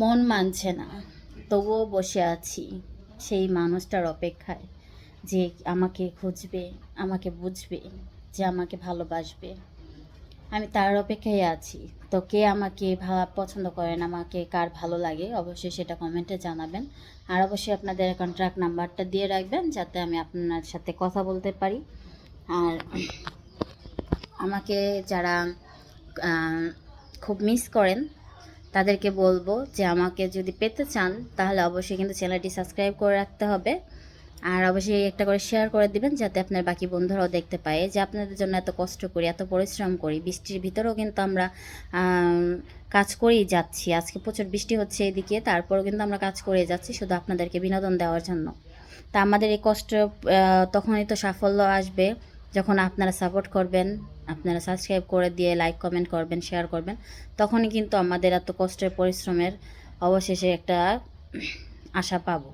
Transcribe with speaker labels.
Speaker 1: মন মানছে না। তবুও বসে আছি সেই মানুষটার অপেক্ষায় যে আমাকে খুঁজবে, আমাকে বুঝবে, যে আমাকে ভালোবাসবে। আমি তার অপেক্ষায় আছি। তো কে আমাকে পছন্দ করেন আমাকে কার ভালো লাগে, অবশ্যই সেটা কমেন্টে জানাবেন। আর অবশ্যই আপনাদের কন্ট্রাক্ট নাম্বারটা দিয়ে রাখবেন যাতে আমি আপনার সাথে কথা বলতে পারি। আর আমাকে যারা খুব মিস করেন তাদেরকে বলব যে আমাকে যদি পেতে চান, তাহলে অবশ্যই কিন্তু চ্যানেলটি সাবস্ক্রাইব করে রাখতে হবে। আর অবশ্যই একটা করে শেয়ার করে দিবেন যাতে আপনার বাকি বন্ধুরাও দেখতে পায় যে আপনাদের জন্য এত কষ্ট করি, এত পরিশ্রম করি। বৃষ্টির ভিতরেও কিন্তু আমরা কাজ করেই যাচ্ছি। আজকে প্রচুর বৃষ্টি হচ্ছে এদিকে, তারপরেও কিন্তু আমরা কাজ করে যাচ্ছি শুধু আপনাদেরকে বিনোদন দেওয়ার জন্য। তা আমাদের এই কষ্ট তখনই তো সাফল্য আসবে। যখন আপনারা সাপোর্ট করবেন, আপনারা সাবস্ক্রাইব করে দিয়ে লাইক কমেন্ট করবেন শেয়ার করবেন, তখনই কিন্তু আমাদের এত কষ্টের পরিশ্রমের অবশেষে একটা আশা পাবো।